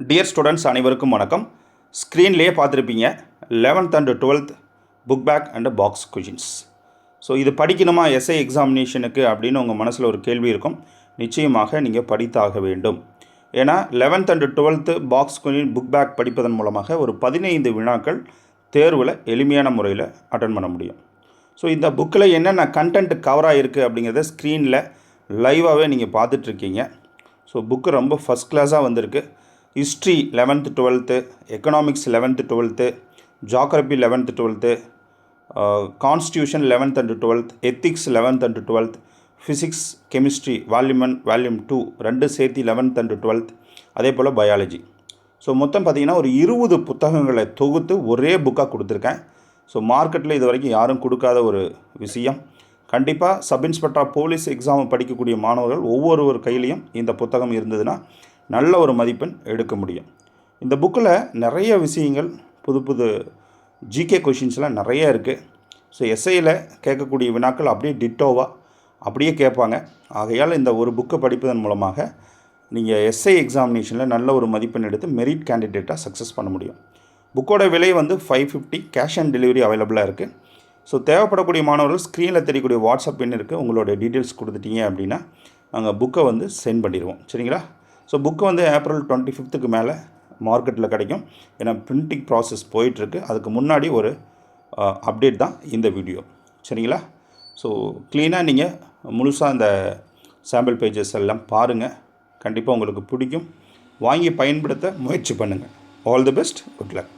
Dear students அனைவருக்கும் வணக்கம். ஸ்க்ரீன்லேயே பார்த்துருப்பீங்க. Eleventh and twelfth book back and box questions so இது படிக்கணுமா? எஸ்ஐ எக்ஸாமினேஷனுக்கு அப்படின்னு உங்கள் மனசில் ஒரு கேள்வி இருக்கும். நிச்சயமாக நீங்கள் படித்தாக வேண்டும். ஏன்னா eleventh and twelfth box question book back படிப்பதன் மூலமாக ஒரு பதினைந்து வினாக்கள் தேர்வில் எளிமையான முறையில் அட்டன் பண்ண முடியும். ஸோ இந்த புக்கில் என்னென்ன கண்டென்ட் கவராக இருக்குது அப்படிங்கிறத ஸ்க்ரீனில் லைவாகவே நீங்கள் பார்த்துட்ருக்கீங்க ஸோ புக்கு ரொம்ப ஃபஸ்ட் கிளாஸாக வந்திருக்கு. History eleventh twelfth economics eleventh twelfth geography eleventh twelfth constitution eleventh and twelfth ethics eleventh and twelfth physics chemistry volume one volume two ரெண்டு சேர்த்து லெவன்த் அண்டு டுவெல்த் அதே போல் பயாலஜி ஸோ மொத்தம் பார்த்திங்கன்னா ஒரு இருபது புத்தகங்களை தொகுத்து ஒரே புக்காக கொடுத்துருக்கேன். ஸோ மார்க்கெட்டில் இது வரைக்கும் யாரும் கொடுக்காத ஒரு விஷயம். கண்டிப்பாக சப் இன்ஸ்பெக்டர் போலீஸ் எக்ஸாம் படிக்கக்கூடிய மாணவர்கள் ஒவ்வொருவர் கையிலையும் இந்த புத்தகம் இருந்ததுன்னா நல்ல ஒரு மதிப்பெண் எடுக்க முடியும். இந்த புக்கில் நிறைய விஷயங்கள் புது புது ஜிகே கொஷின்ஸ்லாம் நிறைய இருக்குது ஸோ எஸ்ஐயில் கேட்கக்கூடிய வினாக்கள் அப்படியே டிட்டோவாக அப்படியே கேட்பாங்க. ஆகையால் இந்த ஒரு புக்கை படிப்பதன் மூலமாக நீங்கள் எஸ்ஐ எக்ஸாமினேஷனில் நல்ல ஒரு மதிப்பெண் எடுத்து மெரிட் கேண்டிடேட்டாக சக்ஸஸ் பண்ண முடியும். புக்கோட விலை வந்து five fifty cash on delivery அவைலபிளாக இருக்குது ஸோ தேவைப்படக்கூடிய மாணவர்கள் ஸ்க்ரீனில் தெரியக்கூடிய வாட்ஸ்அப் எண் இருக்குது உங்களோட டீட்டெயில்ஸ் கொடுத்துட்டீங்க அப்படின்னா நாங்கள் புக்கை வந்து சென்ட் பண்ணிடுவோம். சரிங்களா? ஸோ புக்கு வந்து ஏப்ரல் டுவெண்ட்டி ஃபிஃப்த்துக்கு மேலே மார்க்கெட்டில் கிடைக்கும். ஏன்னா பிரிண்டிங் ப்ராசஸ் போயிட்டுருக்கு. அதுக்கு முன்னாடி ஒரு அப்டேட் தான் இந்த வீடியோ சரிங்களா? ஸோ க்ளீனாக நீங்கள் முழுசாக அந்த சாம்பிள் பேஜஸ் எல்லாம் பாருங்கள் கண்டிப்பாக உங்களுக்கு பிடிக்கும். வாங்கி பயன்படுத்த முயற்சி பண்ணுங்கள் all the best good luck